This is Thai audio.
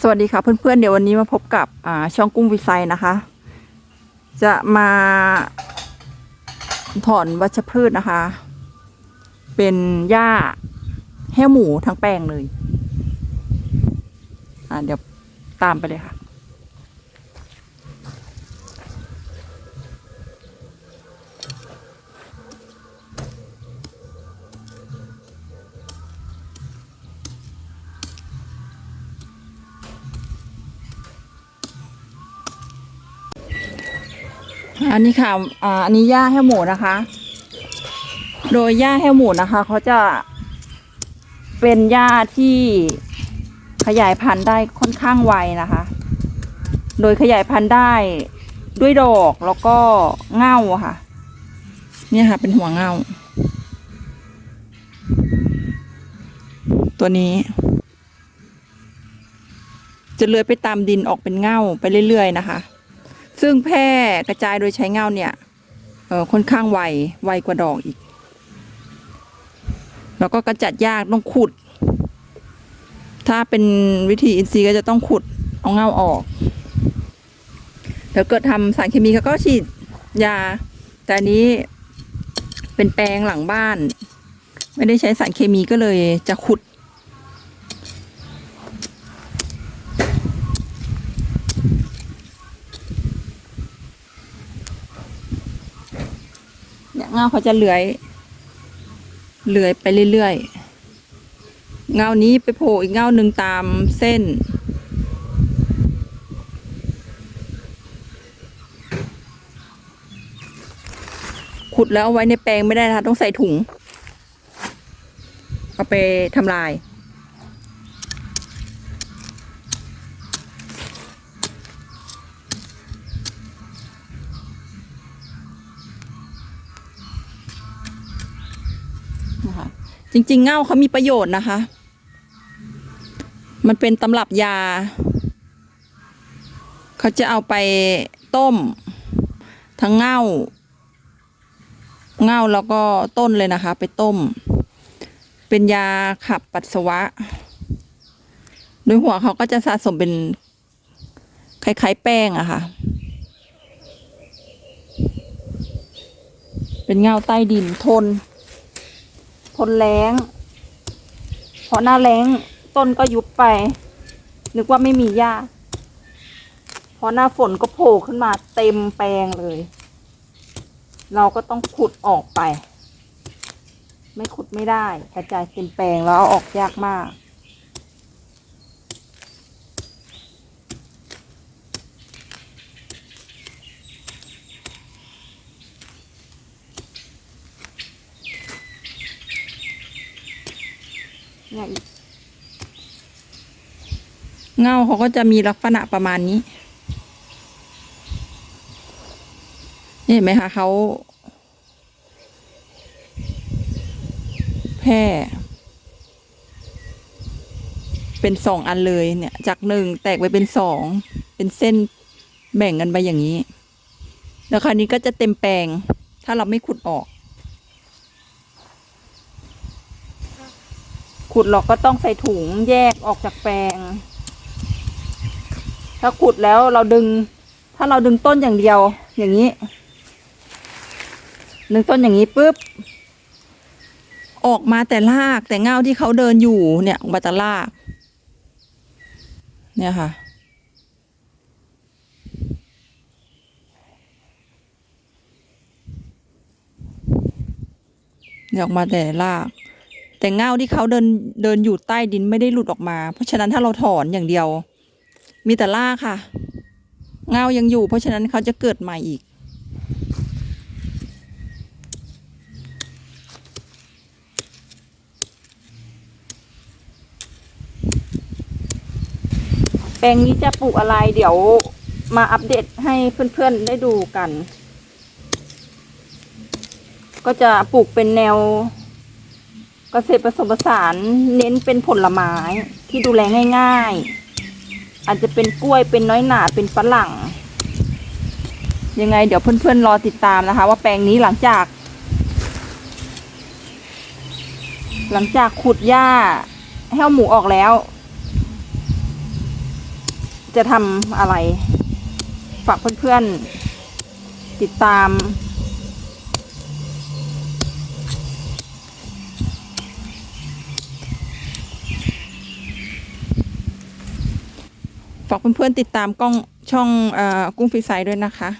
สวัสดีค่ะเพื่อนๆเดี๋ยววันนี้มาพบกับช่องกุ้งวิไซนะคะ จะมาถอนวัชพืชนะคะ เป็นหญ้าแห้วหมูทั้งแปลงเลย อ่าเดี๋ยวตามไปเลยค่ะ อันนี้ค่ะอ่าอันนี้หญ้าแห้วหมูนะคะ โดยหญ้าแห้วหมูนะคะเขาจะเป็นหญ้าที่ขยายพันธุ์ได้ค่อนข้างไวนะคะ โดยขยายพันธุ์ได้ด้วยดอกแล้วก็เง่าค่ะ เนี่ยค่ะ เป็นหัวเง่า ตัวนี้ จะเลื้อยไปตามดินออกเป็นเง่าไปเรื่อยๆนะคะ ซึ่งแพร่กระจายโดยใช้เงาเนี่ยค่อนข้างไวไวกว่าดอกอีก แล้วก็กระจัดยากต้องขุด ถ้าเป็นวิธีอินทรีย์ก็จะต้องขุดเอาเงาออกเดี๋ยวเกิดทำสารเคมีเขาก็ฉีดยา แต่นี้เป็นแปลงหลังบ้าน ไม่ได้ใช้สารเคมีก็เลยจะขุด เงาเขาจะเลื้อยเลื้อยไปเรื่อยๆเงานี้ไปโผล่อีกเงาหนึ่งตามเส้น ขุดแล้วเอาไว้ในแปลงไม่ได้นะคะต้องใส่ถุง เอาไปทำลาย จริง ๆ เง่าเขามีประโยชน์นะคะ มันเป็นตำรับยา เขาจะเอาไปต้ม ทั้งเง่า เง่าแล้วก็ต้นเลยนะคะ ไปต้ม เป็นยาขับปัสสาวะ โดยหัวเขาก็จะสะสมเป็นคล้ายๆแป้งอะค่ะ เป็นเง่าใต้ดินทน ทนแล้งเพราะหน้าแล้งต้นก็ยุบไป นึกว่าไม่มีหญ้าพอหน้าฝนก็โผล่ขึ้นมาเต็มแปลงเลย เราก็ต้องขุดออกไป ไม่ขุดไม่ได้กระจายเต็มแปลงแล้วเอาออกยากมาก เนี่ยอีกเงาเขาก็จะมีลักษณะประมาณนี้นี่เห็นไหมคะเขาแพร่เป็นสองอันเลยเนี่ย จากหนึ่งแตกไปเป็นสองเป็นเส้นแบ่งกันไปอย่างนี้ แล้วคราวนี้ก็จะเต็มแปลง ถ้าเราไม่ขุดออก ขุดเราก็ต้องใส่ถุงแยกออกจากแปลง ถ้าขุดแล้วเราดึง ถ้าเราดึงต้นอย่างเดียว อย่างนี้ ดึงต้นอย่างนี้ปุ๊บ ออกมาแต่รากแต่เงาที่เขาเดินอยู่เนี่ยออกมาแต่ราก เนี่ยค่ะเนี่ยออกมาแต่ราก แต่เงาที่เขาเดินเดินอยู่ใต้ดินไม่ได้หลุดออกมา เพราะฉะนั้นถ้าเราถอนอย่างเดียว มีแต่รากค่ะ เงายังอยู่ เพราะฉะนั้นเขาจะเกิดใหม่อีก แปลงนี้จะปลูกอะไรเดี๋ยวมาอัปเดตให้เพื่อนๆได้ดูกัน ก็จะปลูกเป็นแนว เกษตรผสมผสานเน้นเป็นผลไม้ที่ดูแลง่าย ๆ อาจจะเป็นกล้วยเป็นน้อยหนาเป็นฝรั่ง ยังไงเดี๋ยวเพื่อนๆรอติดตามนะคะ ว่าแปลงนี้หลังจาก หลังจากขุดหญ้าแห้วหมูออกแล้ว จะทำอะไร ฝากเพื่อนๆติดตาม ฝากเพื่อนๆติดตามกล้องช่องอกุ้งฟีไซด์ด้วยนะคะ